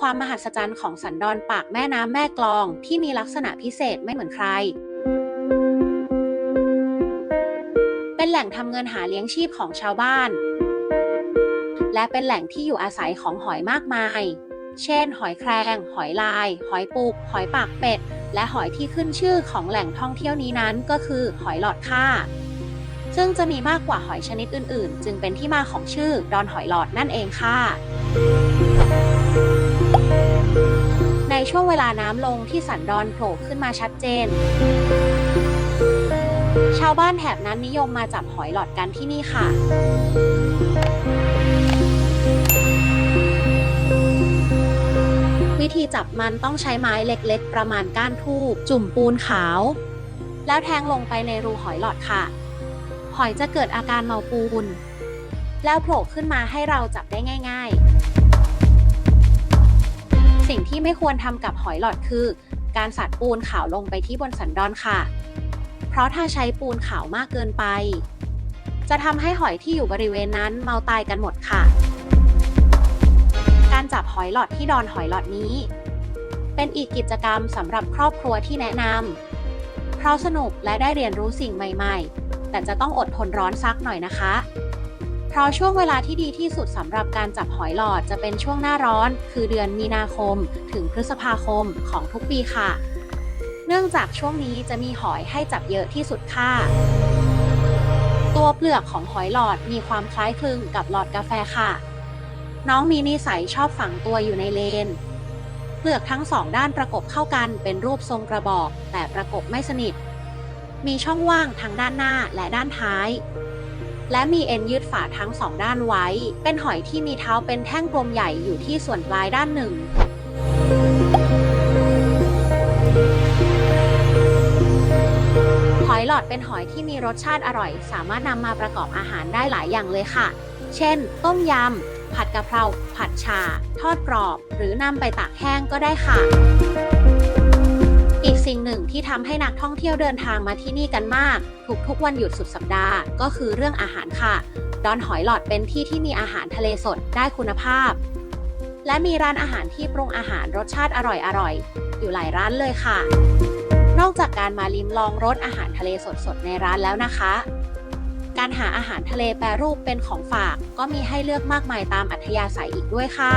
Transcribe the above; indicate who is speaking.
Speaker 1: ความมหัศจรรย์ของสันดอนปากแม่น้ำแม่กลองที่มีลักษณะพิเศษไม่เหมือนใคร เป็นแหล่งทำเงินหาเลี้ยงชีพของชาวบ้าน และเป็นแหล่งที่อยู่อาศัยของหอยมากมาย เช่น หอยแครงหอยลาย หอยปุกหอยปากเป็ด และหอยที่ขึ้นชื่อของแหล่งท่องเที่ยวนี้นั้นก็คือหอยหลอดค่าซึ่งจะมีมากกว่าหอยชนิดอื่น ๆ จึงเป็นที่มาของชื่อดอนหอยหลอดนั่นเองค่ะ ช่วงเวลาน้ำลงที่สันดอนโผล่ขึ้นมาชัดเจน ชาวบ้านแถบนั้นนิยมมาจับหอยหลอดกันที่นี่ค่ะวิธีจับมันต้องใช้ไม้เล็กๆ ประมาณก้านทูบจุ่มปูนขาว แล้วแทงลงไปในรูหอยหลอดค่ะ หอยจะเกิดอาการเมาปูน แล้วโผล่ขึ้นมาให้เราจับได้ง่าย ๆ สิ่งที่ไม่ควรทำกับหอยหลอดคือ การสัดปูนขาวลงไปที่บนสันดอนค่ะ เพราะถ้าใช้ปูนขาวมากเกินไป จะทำให้หอยที่อยู่บริเวณนั้นเมาตายกันหมดค่ะ การจับหอยหลอดที่ดอนหอยหลอดนี้ เป็นอีกกิจกรรมสำหรับครอบครัวที่แนะนำเพราะสนุกและได้เรียนรู้สิ่งใหม่ ๆ แต่จะต้องอดทนร้อนซักหน่อยนะคะ ราะช่วงเวลาที่ดีที่สุดสำหรับการจับหอยหลอดจะเป็นช่วงหน้าร้อน คือเดือนมีนาคม ถึงพฤษภาคมของทุกปีค่ะ เนื่องจากช่วงนี้จะมีหอยให้จับเยอะที่สุดค่ะ ตัวเปลือกของหอยหลอดมีความคล้ายคลึงกับหลอดกาแฟค่ะ น้องมีนิสัยชอบฝังตัวอยู่ในเลน เปลือกทั้งสองด้านประกบเข้ากันเป็นรูปทรงกระบอก แต่ประกบไม่สนิท มีช่องว่างทั้งด้านหน้าและด้านท้าย และมีเอ็นยืดฝาทั้งสองด้านไว้ เป็นหอยที่มีเท้าเป็นแท่งกลมใหญ่อยู่ที่ส่วนปลายด้านหนึ่งหอยหลอดเป็นหอยที่มีรสชาติอร่อย สามารถนำมาประกอบอาหารได้หลายอย่างเลยค่ะ เช่น ต้มยำ ผัดกะเพรา ผัดชา ทอดกรอบ หรือนำไปตากแห้งก็ได้ค่ะ สิ่งหนึ่งที่ทำให้นักท่องเที่ยวเดินทางมาที่นี่กันมาก ทุกๆวันหยุดสุดสัปดาห์ ก็คือเรื่องอาหารค่ะ ดอนหอยหลอดเป็นที่ที่มีอาหารทะเลสดได้คุณภาพ และมีร้านอาหารที่ปรุงอาหารรสชาติอร่อยๆ อยู่หลายร้านเลยค่ะ นอกจากการมาลิ้มลองรสอาหารทะเลสดๆในร้านแล้วนะคะ การหาอาหารทะเลแปรรูปเป็นของฝากก็มีให้เลือกมากมายตามอัธยาศัยอีกด้วยค่ะ